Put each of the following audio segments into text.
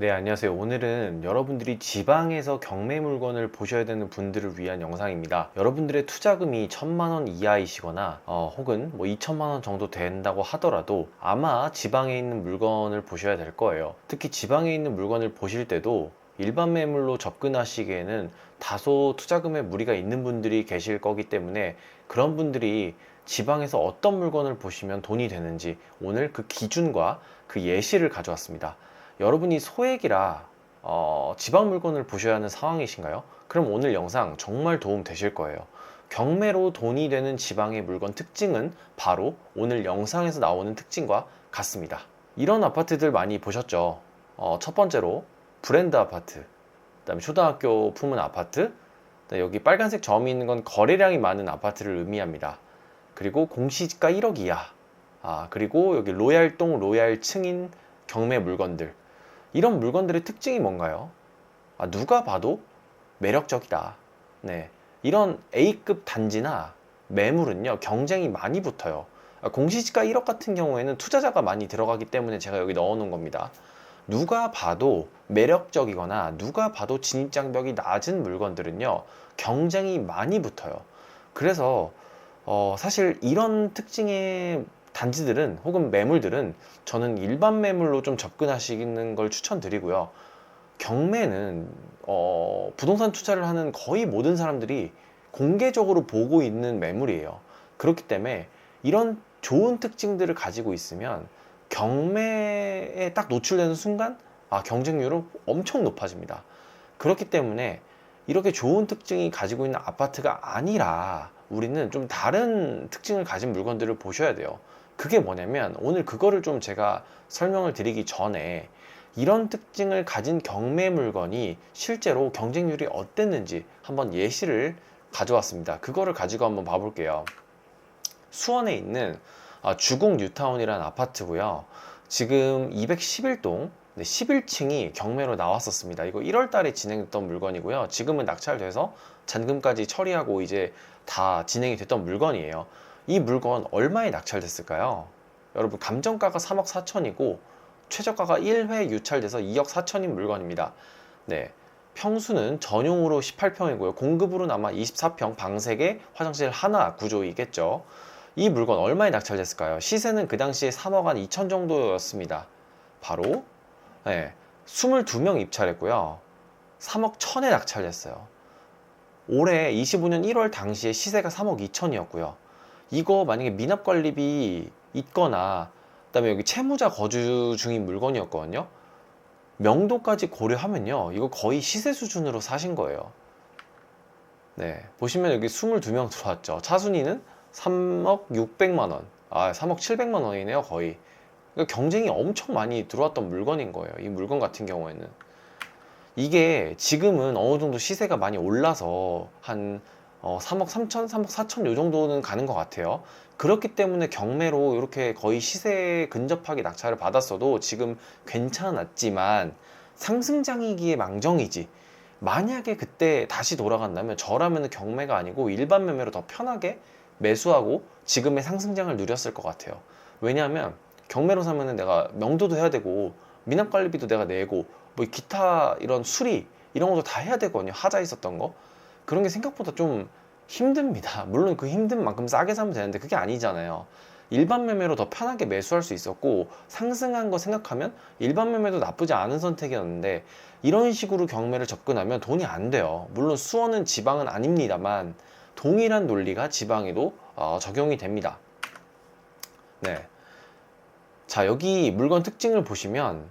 네, 안녕하세요. 오늘은 여러분들이 지방에서 경매 물건을 보셔야 되는 분들을 위한 영상입니다. 여러분들의 투자금이 천만 원 이하이시거나 어, 혹은 뭐 2천만 원 정도 된다고 하더라도 아마 지방에 있는 물건을 보셔야 될 거예요. 특히 지방에 있는 물건을 보실 때도 일반 매물로 접근하시기에는 다소 투자금에 무리가 있는 분들이 계실 거기 때문에 그런 분들이 지방에서 어떤 물건을 보시면 돈이 되는지 오늘 그 기준과 그 예시를 가져왔습니다. 여러분이 소액이라 어, 지방 물건을 보셔야 하는 상황이신가요? 그럼 오늘 영상 정말 도움 되실 거예요. 경매로 돈이 되는 지방의 물건 특징은 바로 오늘 영상에서 나오는 특징과 같습니다. 이런 아파트들 많이 보셨죠? 어, 첫 번째로 브랜드 아파트, 그다음에 초등학교 품은 아파트, 여기 빨간색 점이 있는 건 거래량이 많은 아파트를 의미합니다. 그리고 공시지가 1억 이하, 아 그리고 여기 로얄동 로얄 층인 경매 물건들 이런 물건들의 특징이 뭔가요? 아, 누가 봐도 매력적이다. 네. 이런 A급 단지나 매물은요, 경쟁이 많이 붙어요. 아, 공시지가 1억 같은 경우에는 투자자가 많이 들어가기 때문에 제가 여기 넣어 놓은 겁니다. 누가 봐도 매력적이거나 누가 봐도 진입장벽이 낮은 물건들은요, 경쟁이 많이 붙어요. 그래서, 어, 사실 이런 특징의 단지들은 혹은 매물들은 저는 일반 매물로 좀 접근하시는 걸 추천드리고요. 경매는 어, 부동산 투자를 하는 거의 모든 사람들이 공개적으로 보고 있는 매물이에요. 그렇기 때문에 이런 좋은 특징들을 가지고 있으면 경매에 딱 노출되는 순간 아, 경쟁률은 엄청 높아집니다. 그렇기 때문에 이렇게 좋은 특징이 가지고 있는 아파트가 아니라 우리는 좀 다른 특징을 가진 물건들을 보셔야 돼요. 그게 뭐냐면 오늘 그거를 좀 제가 설명을 드리기 전에 이런 특징을 가진 경매 물건이 실제로 경쟁률이 어땠는지 한번 예시를 가져왔습니다. 그거를 가지고 한번 봐볼게요. 수원에 있는 아, 주공 뉴타운이라는 아파트고요. 지금 211동 11층이 경매로 나왔었습니다. 이거 1월 달에 진행됐던 물건이고요. 지금은 낙찰돼서 잔금까지 처리하고 이제 다 진행이 됐던 물건이에요. 이 물건 얼마에 낙찰됐을까요? 여러분 감정가가 3억 4천이고 최저가가 1회 유찰돼서 2억 4천인 물건입니다. 네. 평수는 전용으로 18평이고요. 공급으로는 아마 24평 방 3개, 화장실 하나 구조이겠죠. 이 물건 얼마에 낙찰됐을까요? 시세는 그 당시에 3억 한 2천 정도였습니다. 바로 네, 22명 입찰했고요. 3억 1천에 낙찰됐어요. 올해 25년 1월 당시에 시세가 3억 2천이었고요. 이거 만약에 미납 관리비 있거나 그다음에 여기 채무자 거주 중인 물건이었거든요. 명도까지 고려하면요. 이거 거의 시세 수준으로 사신 거예요. 네. 보시면 여기 22명 들어왔죠. 차순위는 3억 600만 원. 아, 3억 700만 원이네요, 거의. 그러니까 경쟁이 엄청 많이 들어왔던 물건인 거예요. 이 물건 같은 경우에는. 이게 지금은 어느 정도 시세가 많이 올라서 한 어, 3억 3천, 3억 4천 요 정도는 가는 것 같아요. 그렇기 때문에 경매로 이렇게 거의 시세에 근접하게 낙찰을 받았어도 지금 괜찮았지만 상승장이기에 망정이지. 만약에 그때 다시 돌아간다면 저라면 경매가 아니고 일반 매매로 더 편하게 매수하고 지금의 상승장을 누렸을 것 같아요. 왜냐하면 경매로 사면은 내가 명도도 해야 되고 미납 관리비도 내가 내고 뭐 기타 이런 수리 이런 것도 다 해야 되거든요. 하자 있었던 거. 그런 게 생각보다 좀 힘듭니다. 물론 그 힘든 만큼 싸게 사면 되는데 그게 아니잖아요. 일반 매매로 더 편하게 매수할 수 있었고 상승한 거 생각하면 일반 매매도 나쁘지 않은 선택이었는데 이런 식으로 경매를 접근하면 돈이 안 돼요. 물론 수원은 지방은 아닙니다만 동일한 논리가 지방에도 어, 적용이 됩니다. 네. 자, 여기 물건 특징을 보시면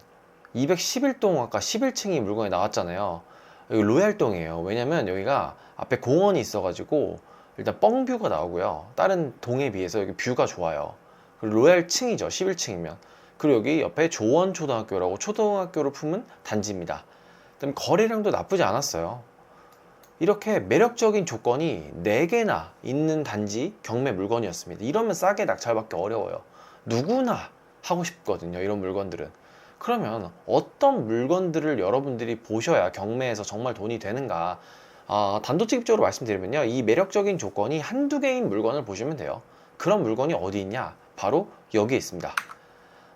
211동 아까 11층이 물건이 나왔잖아요. 여기 로얄동이에요. 왜냐면 여기가 앞에 공원이 있어가지고 일단 뻥뷰가 나오고요. 다른 동에 비해서 여기 뷰가 좋아요. 그리고 로얄층이죠. 11층이면. 그리고 여기 옆에 조원초등학교라고 초등학교를 품은 단지입니다. 그다음 거래량도 나쁘지 않았어요. 이렇게 매력적인 조건이 4개나 있는 단지 경매 물건이었습니다. 이러면 싸게 낙찰받기 어려워요. 누구나 하고 싶거든요. 이런 물건들은. 그러면 어떤 물건들을 여러분들이 보셔야 경매에서 정말 돈이 되는가? 아, 단도직입적으로 말씀드리면요. 이 매력적인 조건이 한두 개인 물건을 보시면 돼요. 그런 물건이 어디 있냐? 바로 여기에 있습니다.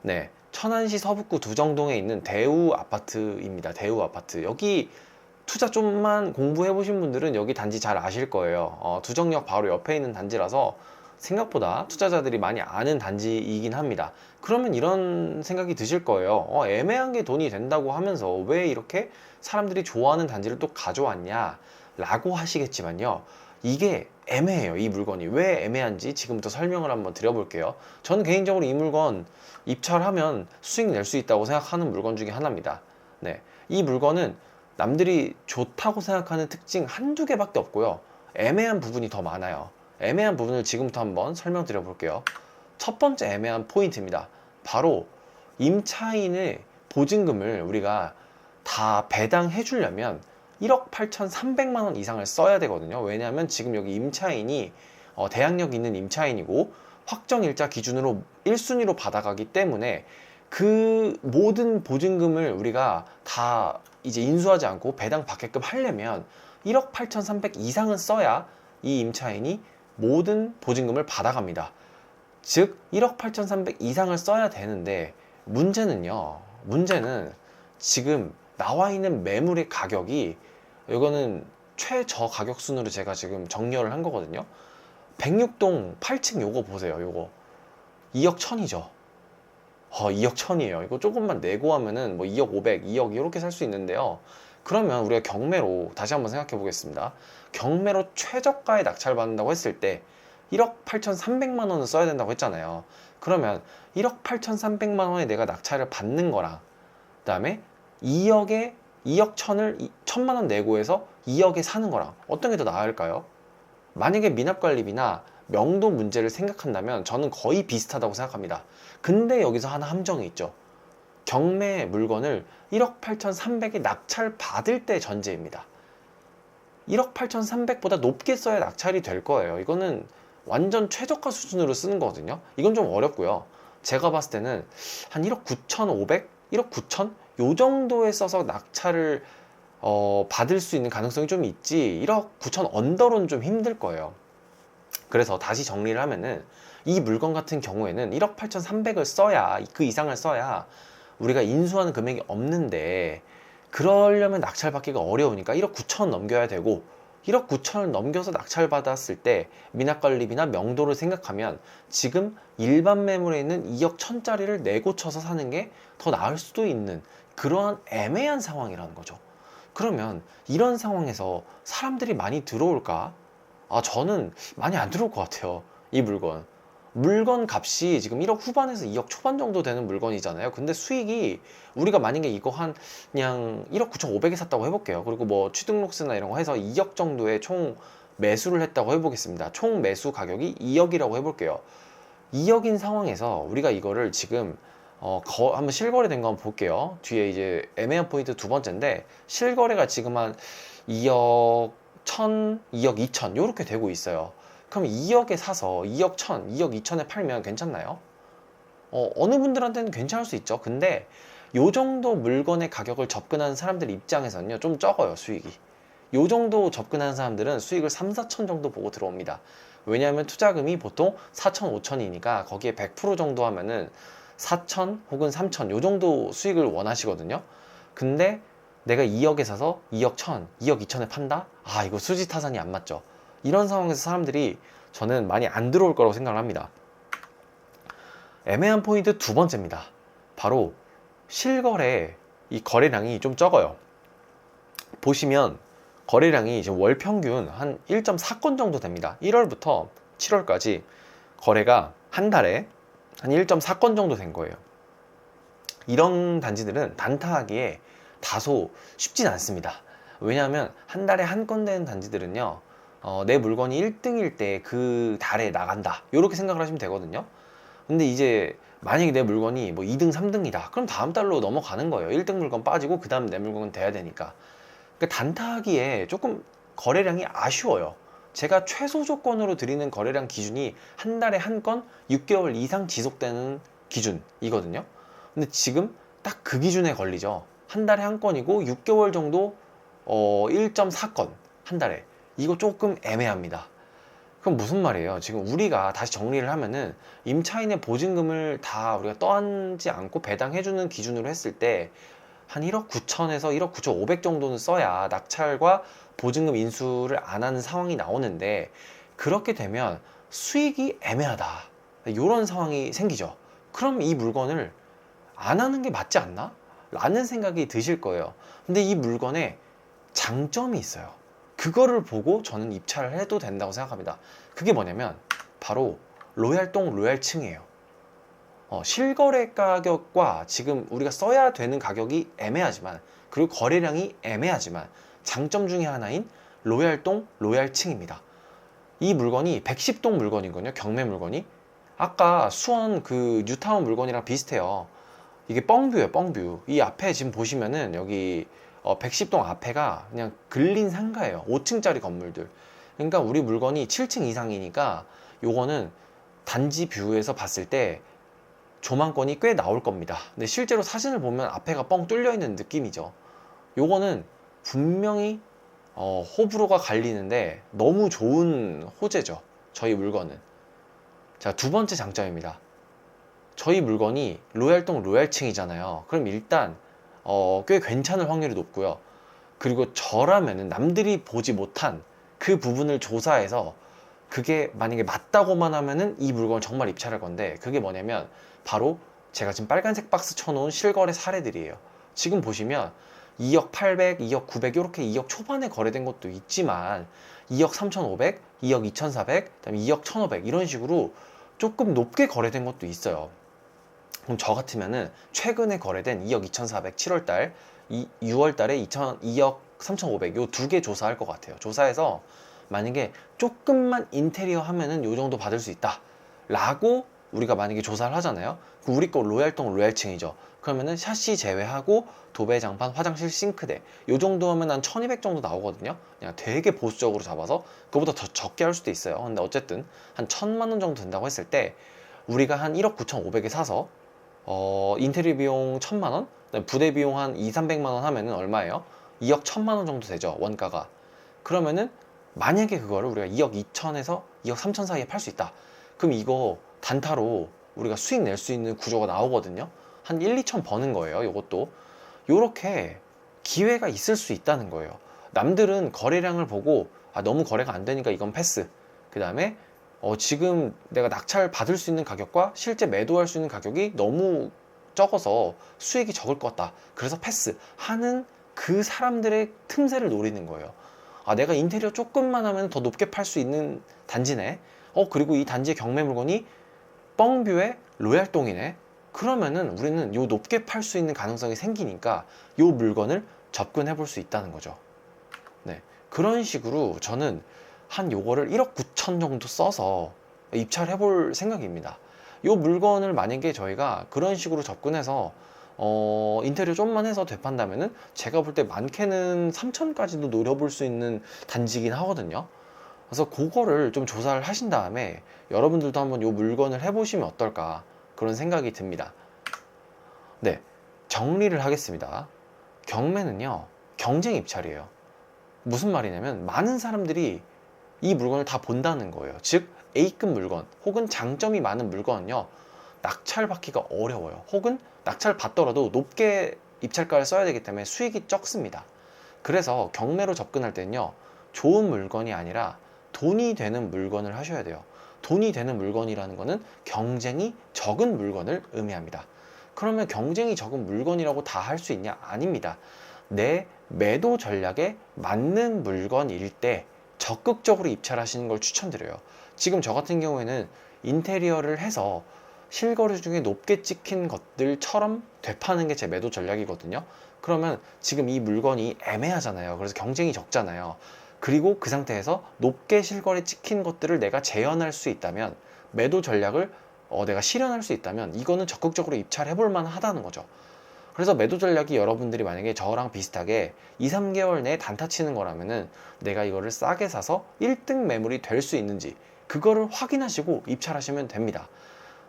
네. 천안시 서북구 두정동에 있는 대우 아파트입니다. 대우 아파트. 여기 투자 좀만 공부해 보신 분들은 여기 단지 잘 아실 거예요. 어, 두정역 바로 옆에 있는 단지라서 생각보다 투자자들이 많이 아는 단지이긴 합니다. 그러면 이런 생각이 드실 거예요. 어, 애매한 게 돈이 된다고 하면서 왜 이렇게 사람들이 좋아하는 단지를 또 가져왔냐? 라고 하시겠지만요. 이게 애매해요. 이 물건이. 왜 애매한지 지금부터 설명을 한번 드려볼게요. 저는 개인적으로 이 물건 입찰하면 수익 낼 수 있다고 생각하는 물건 중에 하나입니다. 네. 이 물건은 남들이 좋다고 생각하는 특징 한두 개밖에 없고요. 애매한 부분이 더 많아요. 애매한 부분을 지금부터 한번 설명드려 볼게요. 첫 번째 애매한 포인트입니다. 바로 임차인의 보증금을 우리가 다 배당해 주려면 1억 8,300만 원 이상을 써야 되거든요. 왜냐하면 지금 여기 임차인이 어, 대항력 있는 임차인이고 확정 일자 기준으로 1순위로 받아가기 때문에 그 모든 보증금을 우리가 다 이제 인수하지 않고 배당 받게끔 하려면 1억 8,300 이상은 써야 이 임차인이 모든 보증금을 받아갑니다. 즉 1억 8,300 이상을 써야 되는데 문제는요. 문제는 지금 나와 있는 매물의 가격이 이거는 최저 가격 순으로 제가 지금 정렬을 한 거거든요. 106동 8층 요거 보세요. 요거 2억 1000이죠. 어, 2억 1000이에요. 이거 조금만 내고 하면은 뭐 2억 500, 2억 이렇게 살 수 있는데요. 그러면 우리가 경매로 다시 한번 생각해 보겠습니다. 경매로 최저가에 낙찰 받는다고 했을 때 1억 8,300만 원을 써야 된다고 했잖아요. 그러면 1억 8,300만 원에 내가 낙찰을 받는 거랑 그다음에 2억에 2억 1000을 1000만 원 내고 해서 2억에 사는 거랑 어떤 게 더 나을까요? 만약에 미납관리비나 명도 문제를 생각한다면 저는 거의 비슷하다고 생각합니다. 근데 여기서 하나 함정이 있죠. 경매 물건을 1억 8,300에 낙찰 받을 때 전제입니다. 1억 8,300보다 높게 써야 낙찰이 될 거예요. 이거는 완전 최저가 수준으로 쓰는 거거든요. 이건 좀 어렵고요. 제가 봤을 때는 한 1억 9,500, 1억 9천 요 정도에 써서 낙찰을 어, 받을 수 있는 가능성이 좀 있지 1억 9천 언더로는 좀 힘들 거예요. 그래서 다시 정리를 하면은 이 물건 같은 경우에는 1억 8,300을 써야 그 이상을 써야 우리가 인수하는 금액이 없는데 그러려면 낙찰 받기가 어려우니까 1억 9천 넘겨야 되고 1억 9천을 넘겨서 낙찰 받았을 때 미납관리비나 명도를 생각하면 지금 일반 매물에 있는 2억 천짜리를 내고 쳐서 사는 게 더 나을 수도 있는 그러한 애매한 상황이라는 거죠. 그러면 이런 상황에서 사람들이 많이 들어올까? 아, 저는 많이 안 들어올 것 같아요. 이 물건. 물건 값이 지금 1억 후반에서 2억 초반 정도 되는 물건이잖아요. 근데 수익이 우리가 만약에 이거 한 그냥 1억 9,500에 샀다고 해볼게요. 그리고 뭐 취등록세나 이런 거 해서 2억 정도의 총 매수를 했다고 해보겠습니다. 총 매수 가격이 2억이라고 해볼게요. 2억인 상황에서 우리가 이거를 지금 어, 거, 한번 실거래된 거 한번 볼게요. 뒤에 이제 애매한 포인트 두 번째인데 실거래가 지금 한 2억 1000, 2억 2000 이렇게 되고 있어요. 그럼 2억에 사서 2억 1000, 2억 2000에 팔면 괜찮나요? 어, 어느 분들한테는 괜찮을 수 있죠. 근데 요 정도 물건의 가격을 접근하는 사람들 입장에서는요, 좀 적어요, 수익이. 요 정도 접근하는 사람들은 수익을 3, 4천 정도 보고 들어옵니다. 왜냐하면 투자금이 보통 4천, 5천이니까 거기에 100% 정도 하면은 4천 혹은 3천 요 정도 수익을 원하시거든요. 근데 내가 2억에 사서 2억 1천, 2억 2천에 판다? 아, 이거 수지 타산이 안 맞죠. 이런 상황에서 사람들이 저는 많이 안 들어올 거라고 생각을 합니다. 애매한 포인트 두 번째입니다. 바로 실거래 이 거래량이 좀 적어요. 보시면 거래량이 지금 월 평균 한 1.4건 정도 됩니다. 1월부터 7월까지 거래가 한 달에 한 1.4건 정도 된 거예요. 이런 단지들은 단타하기에 다소 쉽진 않습니다. 왜냐하면 한 달에 한 건 되는 단지들은요, 어, 내 물건이 1등일 때 그 달에 나간다. 이렇게 생각을 하시면 되거든요. 근데 이제 만약에 내 물건이 뭐 2등, 3등이다. 그럼 다음 달로 넘어가는 거예요. 1등 물건 빠지고 그 다음 내 물건은 돼야 되니까. 그러니까 단타하기에 조금 거래량이 아쉬워요. 제가 최소 조건으로 드리는 거래량 기준이 한 달에 한 건 6개월 이상 지속되는 기준이거든요. 근데 지금 딱 그 기준에 걸리죠. 한 달에 한 건이고 6개월 정도 어 1.4건 한 달에 이거 조금 애매합니다. 그럼 무슨 말이에요? 지금 우리가 다시 정리를 하면은 임차인의 보증금을 다 우리가 떠안지 않고 배당해주는 기준으로 했을 때 한 1억 9천에서 1억 9천 5백 정도는 써야 낙찰과 보증금 인수를 안 하는 상황이 나오는데 그렇게 되면 수익이 애매하다. 이런 상황이 생기죠. 그럼 이 물건을 안 하는 게 맞지 않나? 라는 생각이 드실 거예요. 근데 이 물건에 장점이 있어요. 그거를 보고 저는 입찰을 해도 된다고 생각합니다. 그게 뭐냐면 바로 로얄동 로얄층이에요. 어, 실거래 가격과 지금 우리가 써야 되는 가격이 애매하지만 그리고 거래량이 애매하지만 장점 중에 하나인 로얄동 로얄층입니다. 이 물건이 110동 물건이거든요. 경매 물건이. 아까 수원 그 뉴타운 물건이랑 비슷해요. 이게 뻥뷰예요, 뻥뷰. 이 앞에 지금 보시면은 여기 어, 110동 앞에가 그냥 근린 상가예요. 5층짜리 건물들. 그러니까 우리 물건이 7층 이상이니까 요거는 단지 뷰에서 봤을 때 조망권이 꽤 나올 겁니다. 근데 실제로 사진을 보면 앞에가 뻥 뚫려 있는 느낌이죠. 요거는 분명히 어, 호불호가 갈리는데 너무 좋은 호재죠. 저희 물건은. 자, 두 번째 장점입니다. 저희 물건이 로얄동 로얄층이잖아요. 그럼 일단 어, 꽤 괜찮을 확률이 높고요. 그리고 저라면은 남들이 보지 못한 그 부분을 조사해서 그게 만약에 맞다고만 하면은 이 물건을 정말 입찰할 건데 그게 뭐냐면 바로 제가 지금 빨간색 박스 쳐놓은 실거래 사례들이에요. 지금 보시면 2억 800, 2억 900 이렇게 2억 초반에 거래된 것도 있지만 2억 3,500, 2억 2,400, 그다음에 2억 1,500 이런 식으로 조금 높게 거래된 것도 있어요. 그럼 저 같으면은 최근에 거래된 2억 2,400 7월달, 6월 달에 2천 2억 3,500 요 두 개 조사할 것 같아요. 조사해서 만약에 조금만 인테리어 하면은 요 정도 받을 수 있다. 라고 우리가 만약에 조사를 하잖아요. 우리 거 로얄동 로얄층이죠. 그러면은 샤시 제외하고 도배 장판, 화장실 싱크대 요 정도 하면 한 1200 정도 나오거든요. 그냥 되게 보수적으로 잡아서 그보다 더 적게 할 수도 있어요. 근데 어쨌든 한 1000만 원 정도 된다고 했을 때 우리가 한 1억 9,500에 사서 어, 인테리어 비용 1000만 원, 부대 비용 한 2, 300만 원 하면은 얼마예요? 2억 1000만 원 정도 되죠. 원가가. 그러면은 만약에 그거를 우리가 2억 2천에서 2억 3천 사이에 팔 수 있다. 그럼 이거 단타로 우리가 수익 낼 수 있는 구조가 나오거든요. 한 1, 2천 버는 거예요. 이것도. 요렇게 기회가 있을 수 있다는 거예요. 남들은 거래량을 보고 아, 너무 거래가 안 되니까 이건 패스. 그 다음에 어, 지금 내가 낙찰 받을 수 있는 가격과 실제 매도할 수 있는 가격이 너무 적어서 수익이 적을 것 같다. 그래서 패스 하는 그 사람들의 틈새를 노리는 거예요. 아, 내가 인테리어 조금만 하면 더 높게 팔 수 있는 단지네. 어, 그리고 이 단지의 경매 물건이 뻥뷰의 로얄동이네. 그러면은 우리는 요 높게 팔 수 있는 가능성이 생기니까 요 물건을 접근해 볼 수 있다는 거죠. 네. 그런 식으로 저는 한 요거를 1억 9천 정도 써서 입찰해 볼 생각입니다. 요 물건을 만약에 저희가 그런 식으로 접근해서 어, 인테리어 좀만 해서 되판다면은 제가 볼 때 많게는 3천까지도 노려볼 수 있는 단지긴 하거든요. 그래서 그거를 좀 조사를 하신 다음에 여러분들도 한번 요 물건을 해보시면 어떨까 그런 생각이 듭니다. 네, 정리를 하겠습니다. 경매는요, 경쟁 입찰이에요. 무슨 말이냐면 많은 사람들이 이 물건을 다 본다는 거예요. 즉 A급 물건 혹은 장점이 많은 물건은요 낙찰 받기가 어려워요. 혹은 낙찰 받더라도 높게 입찰가를 써야 되기 때문에 수익이 적습니다. 그래서 경매로 접근할 때는요 좋은 물건이 아니라 돈이 되는 물건을 하셔야 돼요. 돈이 되는 물건이라는 것은 경쟁이 적은 물건을 의미합니다. 그러면 경쟁이 적은 물건이라고 다 할 수 있냐? 아닙니다. 내 매도 전략에 맞는 물건일 때 적극적으로 입찰하시는 걸 추천드려요. 지금 저 같은 경우에는 인테리어를 해서 실거래 중에 높게 찍힌 것들처럼 되파는 게 제 매도 전략이거든요. 그러면 지금 이 물건이 애매하잖아요. 그래서 경쟁이 적잖아요. 그리고 그 상태에서 높게 실거래 찍힌 것들을 내가 재현할 수 있다면 매도 전략을 어, 내가 실현할 수 있다면 이거는 적극적으로 입찰해 볼 만하다는 거죠. 그래서 매도 전략이 여러분들이 만약에 저랑 비슷하게 2, 3개월 내에 단타 치는 거라면은 내가 이거를 싸게 사서 1등 매물이 될 수 있는지 그거를 확인하시고 입찰하시면 됩니다.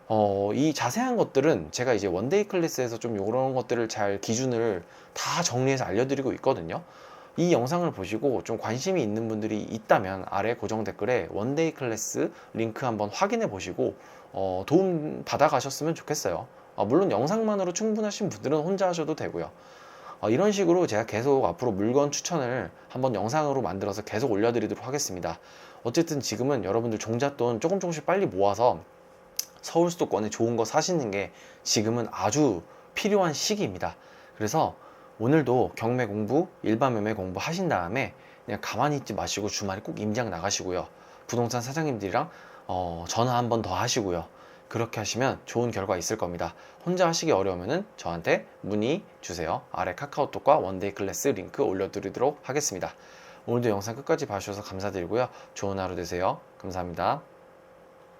어, 이 자세한 것들은 제가 이제 원데이 클래스에서 좀 이런 것들을 잘 기준을 다 정리해서 알려드리고 있거든요. 이 영상을 보시고 좀 관심이 있는 분들이 있다면 아래 고정 댓글에 원데이 클래스 링크 한번 확인해 보시고 어, 도움 받아 가셨으면 좋겠어요. 어, 물론 영상만으로 충분하신 분들은 혼자 하셔도 되고요. 어, 이런 식으로 제가 계속 앞으로 물건 추천을 한번 영상으로 만들어서 계속 올려드리도록 하겠습니다. 어쨌든 지금은 여러분들 종잣돈 조금 조금씩 빨리 모아서 서울 수도권에 좋은 거 사시는 게 지금은 아주 필요한 시기입니다. 그래서 오늘도 경매 공부, 일반 매매 공부 하신 다음에 그냥 가만히 있지 마시고 주말에 꼭 임장 나가시고요. 부동산 사장님들이랑 어, 전화 한 번 더 하시고요. 그렇게 하시면 좋은 결과 있을 겁니다. 혼자 하시기 어려우면 저한테 문의 주세요. 아래 카카오톡과 원데이 클래스 링크 올려드리도록 하겠습니다. 오늘도 영상 끝까지 봐주셔서 감사드리고요. 좋은 하루 되세요. 감사합니다.